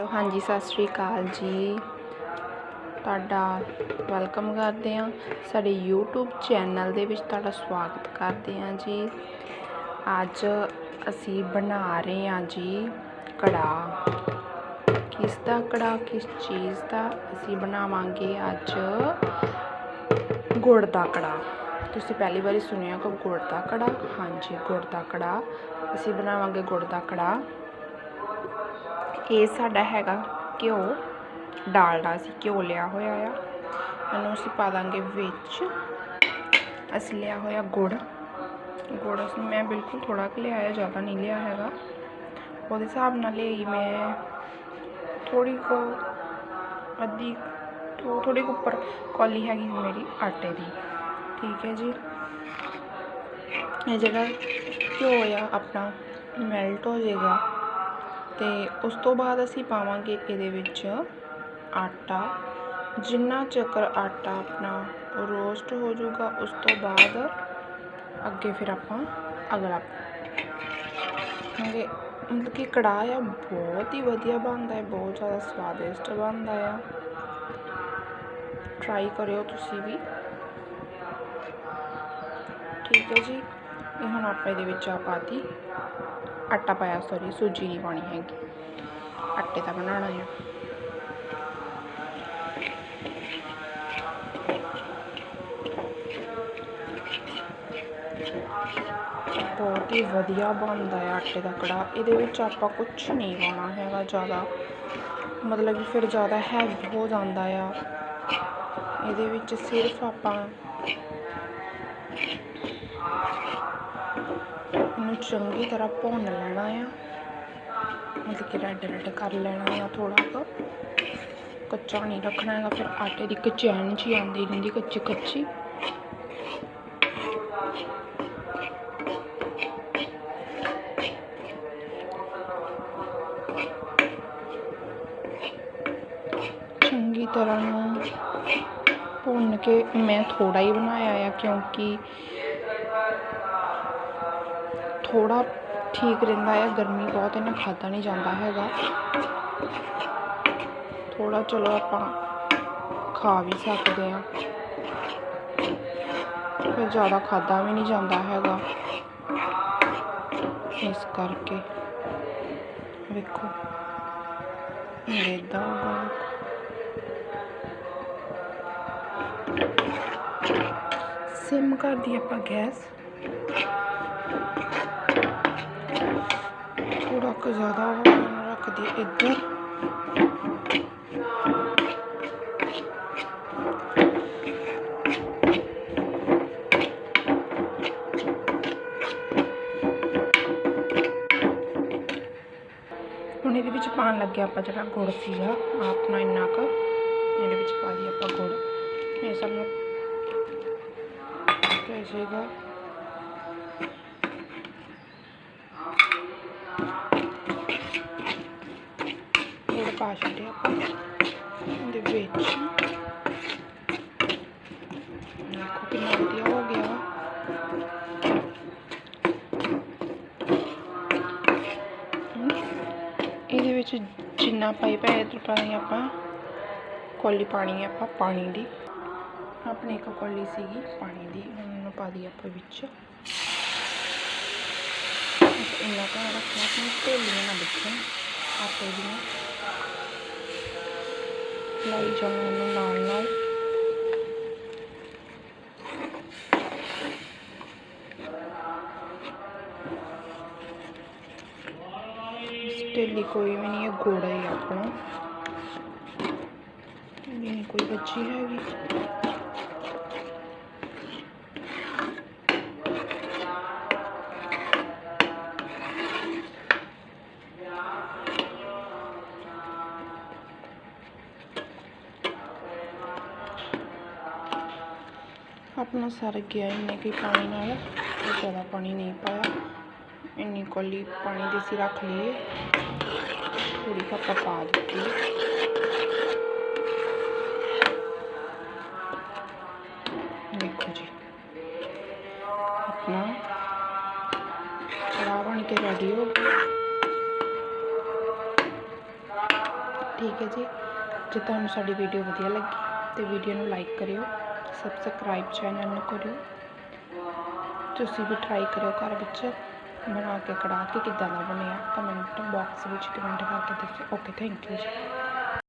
Hello ਹਾਂਜੀ, ਸਤਿ ਸ਼੍ਰੀ ਅਕਾਲ ਜੀ। ਤੁਹਾਡਾ ਵੈਲਕਮ ਕਰਦੇ ਹਾਂ। ਸਾਡੇ YouTube ਚੈਨਲ ਦੇ ਵਿੱਚ ਤੁਹਾਡਾ ਸਵਾਗਤ ਕਰਦੇ ਹਾਂ ਜੀ। ਅੱਜ ਅਸੀਂ ਬਣਾ ਰਹੇ ਹਾਂ ਜੀ ਕੜਾਹ। ਕਿਸ ਦਾ ਕੜਾਹ, ਕਿਸ ਚੀਜ਼ ਦਾ ਅਸੀਂ ਬਣਾਵਾਂਗੇ ਅੱਜ? ਗੁੜ ਦਾ ਕੜਾਹ। ਤੁਸੀਂ ਪਹਿਲੀ ਵਾਰੀ ਸੁਣਿਆ ਕਿ ਗੁੜ ਦਾ ਕੜਾਹ। ਹਾਂਜੀ, ਗੁੜ ਦਾ ਕੜਾਹ। ਅਸੀਂ ਬਣਾਵਾਂਗੇ ਗੁੜ ਦਾ ਕੜਾਹ। ਇਹ ਸਾਡਾ ਹੈਗਾ ਘਿਓ ਡਾਲਡਾ ਅਸੀਂ ਘਿਓ ਲਿਆ ਹੋਇਆ ਆ ਇਹਨੂੰ ਅਸੀਂ ਪਾ ਦਾਂਗੇ ਵਿੱਚ ਅਸੀਂ ਲਿਆ ਹੋਇਆ ਗੁੜ ਗੁੜ ਅਸੀਂ ਮੈਂ ਬਿਲਕੁਲ ਥੋੜਾ ਕੁ ਲਿਆ ਹੈ ਜ਼ਿਆਦਾ ਨਹੀਂ ਲਿਆ ਹੈਗਾ ਉਹਦੇ ਹਿਸਾਬ ਨਾਲ ਲਈ ਮੈਂ ਥੋੜੀ ਕੁ ਅੱਧੀ ਥੋ- ਥੋੜੀ ਕੁ ਉੱਪਰ ਕੌਲੀ ਹੈਗੀ ਮੇਰੀ ਆਟੇ ਦੀ ਠੀਕ ਹੈ ਜੀ ਇਹ ਜਿਹੜਾ ਘਿਓ ਆ ਆਪਣਾ ਮੈਲਟ ਹੋ ਜਾਏਗਾ ਤੇ ਉਸ ਤੋਂ ਬਾਅਦ ਅਸੀਂ ਪਾਵਾਂਗੇ ਇਹਦੇ ਵਿੱਚ ਆਟਾ ਜਿੰਨਾ ਚੱਕਰ ਆਟਾ ਆਪਣਾ ਰੋਸਟ ਹੋ ਜਾਊਗਾ ਉਸ ਤੋਂ ਬਾਅਦ ਅੱਗੇ ਫਿਰ ਆਪਾਂ ਅਗਲਾ ਕਿਉਂਕਿ ਮਤਲਬ ਕਿ ਕੜਾਹ ਆ ਬਹੁਤ ਹੀ ਵਧੀਆ ਬਣਦਾ ਹੈ ਬਹੁਤ ਜ਼ਿਆਦਾ ਸਵਾਦਿਸ਼ਟ ਬਣਦਾ ਆ ਟਰਾਈ ਕਰਿਓ ਤੁਸੀਂ ਵੀ ਠੀਕ ਹੈ ਜੀ ਇਹ ਹੁਣ ਆਪਾਂ ਇਹਦੇ ਵਿੱਚ ਆ ਪਾਤੀ ਆਟਾ ਪਾਇਆ ਸੌਰੀ ਸੂਜੀ ਨਹੀਂ ਪਾਣੀ ਹੈਗੀ ਆਟੇ ਦਾ ਬਣਾਉਣਾ ਹੈ ਬਹੁਤ ਹੀ ਵਧੀਆ ਬਣਦਾ ਹੈ ਆਟੇ ਦਾ ਕੜਾਹ ਇਹਦੇ ਵਿੱਚ ਆਪਾਂ ਕੁਝ ਨਹੀਂ ਪਾਉਣਾ ਹੈਗਾ ਜ਼ਿਆਦਾ ਮਤਲਬ ਕਿ ਫਿਰ ਜ਼ਿਆਦਾ ਹੈਵੀ ਹੋ ਜਾਂਦਾ ਆ ਇਹਦੇ ਵਿੱਚ ਸਿਰਫ ਆਪਾਂ ਇਹਨੂੰ ਚੰਗੀ ਤਰ੍ਹਾਂ ਭੁੰਨ ਲੈਣਾ ਆ। ਮਤਲਬ ਕਿ ਰੈੱਡ ਰੈੱਡ ਕਰ ਲੈਣਾ ਆ ਥੋੜ੍ਹਾ ਕੁ। ਕੱਚਾ ਨਹੀਂ ਰੱਖਣਾ ਹੈਗਾ, ਫਿਰ ਆਟੇ ਦੀ ਕਚੈਨ ਜੀ ਆਉਂਦੀ ਰਹਿੰਦੀ, ਕੱਚੀ ਕੱਚੀ। ਚੰਗੀ ਤਰ੍ਹਾਂ ਨੂੰ ਭੁੰਨ ਕੇ ਮੈਂ ਥੋੜਾ ਹੀ ਬਣਾਇਆ ਆ, ਕਿਉਂਕਿ ਥੋੜਾ ਠੀਕ ਰਹਿੰਦਾ ਹੈ, ਗਰਮੀ ਬਹੁਤ ਇਹਨਾਂ ਖਾਧਾ ਨਹੀਂ ਜਾਂਦਾ ਹੈਗਾ। ਥੋੜ੍ਹਾ ਚਲੋ ਆਪਾਂ ਖਾ ਵੀ ਸਕਦੇ ਹਾਂ। ਫਿਰ ਜ਼ਿਆਦਾ ਖਾਧਾ ਵੀ ਨਹੀਂ ਜਾਂਦਾ ਹੈਗਾ। ਇਸ ਕਰਕੇ ਵੇਖੋ ਇਦਾਂ ਹੋਗਾ ਸਿਮ ਕਰਦੀ ਆਪਾਂ ਗੈਸ ਥੋੜਾ ਕੁ ਜ਼ਿਆਦਾ ਹੋ ਗਿਆ ਇਹਨੂੰ ਰੱਖ ਦਈਏ ਇੱਧਰ ਹੁਣ ਇਹਦੇ ਵਿੱਚ ਪਾਣ ਲੱਗੇ ਆਪਾਂ ਜਿਹੜਾ ਗੁੜ ਸੀਗਾ ਆਪਣਾ ਇੰਨਾ ਕੁ ਇਹਦੇ ਵਿੱਚ ਪਾ ਦੀ ਆਪਾਂ ਗੁੜ ਇਹ ਸਭ ਨੂੰ ਪੈ ਪਾ ਛੱਡਿਆ ਆਪਾਂ। ਇਹਦੇ ਵਿੱਚ। ਦੇਖੋ ਕਿੰਨਾ ਵਧੀਆ ਹੋ ਗਿਆ। ਇਹਦੇ ਵਿੱਚ ਜਿੰਨਾ ਪਾਈਪ ਹੈ ਇਧਰ ਪਾਣੀ ਆਪਾਂ ਕੋਲੀ ਪਾਣੀ ਆਪਾਂ, ਪਾਣੀ ਦੀ। ਆਪਣੀ ਇੱਕ ਕੋਲੀ ਸੀਗੀ ਪਾਣੀ ਦੀ ਉਹਨੂੰ ਪਾ ਦੀ ਆਪਾਂ ਵਿੱਚ। ਇੰਨਾ ਕੁ ਰੱਖਣਾ ਕਿ ਢੇਲੀਆਂ ਨਾ ਦਿਖਣ ਆਟੇ ਦੀਆਂ। ਲਾਈ ਜਾਣਾ ਇਹਨੂੰ ਨਾਲ ਨਾਲ ਢੇਲੀ ਕੋਈ ਵੀ ਨਹੀਂ ਹੈ ਗੋੜਾ ਹੀ ਆਪਣਾ। ਨਹੀਂ ਕੋਈ ਬੱਚੀ ਹੈਗੀ। ਆਪਣਾ ਸਰ ਗਿਆ ਇੰਨੇ ਕਿ ਪਾਣੀ ਨਾਲ ਤੇ ਜ਼ਿਆਦਾ ਪਾਣੀ ਨਹੀਂ ਪਾਇਆ ਇੰਨੀ ਕੋਲੀ ਪਾਣੀ ਦੀ ਸੀ ਰੱਖ ਲਈਏ ਥੋੜੀ ਕੁ ਆਪਾਂ ਪਾ ਦਿੱਤੀ ਦੇਖੋ ਜੀ ਆਪਣਾ ਕੜਾਹ ਬਣ ਕੇ ਰੈਡੀ ਹੋ ਗਿਆ ਠੀਕ ਹੈ ਜੀ ਜੇ ਤੁਹਾਨੂੰ ਸਾਡੀ ਵੀਡੀਓ ਵਧੀਆ ਲੱਗੀ ਤੇ ਵੀਡੀਓ ਨੂੰ ਲਾਈਕ ਕਰਿਓ ਸਬਸਕ੍ਰਾਈਬ ਚੈਨਲ ਨੂੰ ਕਰਿਓ। ਤੁਸੀਂ ਵੀ ਟਰਾਈ ਕਰਿਓ ਘਰ ਵਿੱਚ। ਬਣਾ ਕੇ ਕੜਾਹ ਕੇ ਕਿੱਦਾਂ ਦਾ ਬਣਿਆ? ਕਮੈਂਟ ਬਾਕਸ ਵਿੱਚ ਕਮੈਂਟ ਕਰਕੇ ਦੱਸਿਓ। ਓਕੇ ਥੈਂਕ ਯੂ ਜੀ